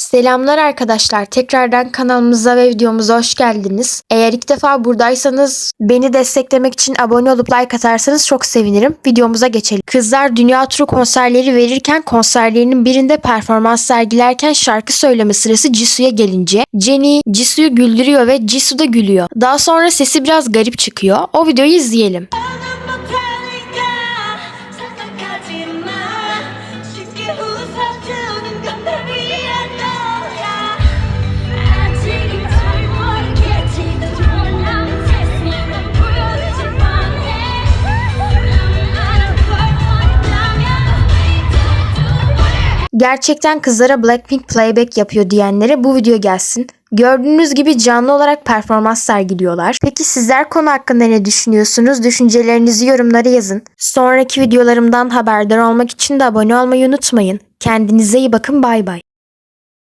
Selamlar arkadaşlar. Tekrardan kanalımıza ve videomuza hoş geldiniz. Eğer ilk defa buradaysanız beni desteklemek için abone olup like atarsanız çok sevinirim. Videomuza geçelim. Kızlar dünya turu konserleri verirken konserlerinin birinde performans sergilerken şarkı söyleme sırası Jisoo'ya gelince Jennie Jisoo'yu güldürüyor ve Jisoo da gülüyor. Daha sonra sesi biraz garip çıkıyor. O videoyu izleyelim. Gerçekten kızlara Blackpink playback yapıyor diyenlere bu video gelsin. Gördüğünüz gibi canlı olarak performans sergiliyorlar. Peki sizler konu hakkında ne düşünüyorsunuz? Düşüncelerinizi yorumlara yazın. Sonraki videolarımdan haberdar olmak için de abone olmayı unutmayın. Kendinize iyi bakın bay bay.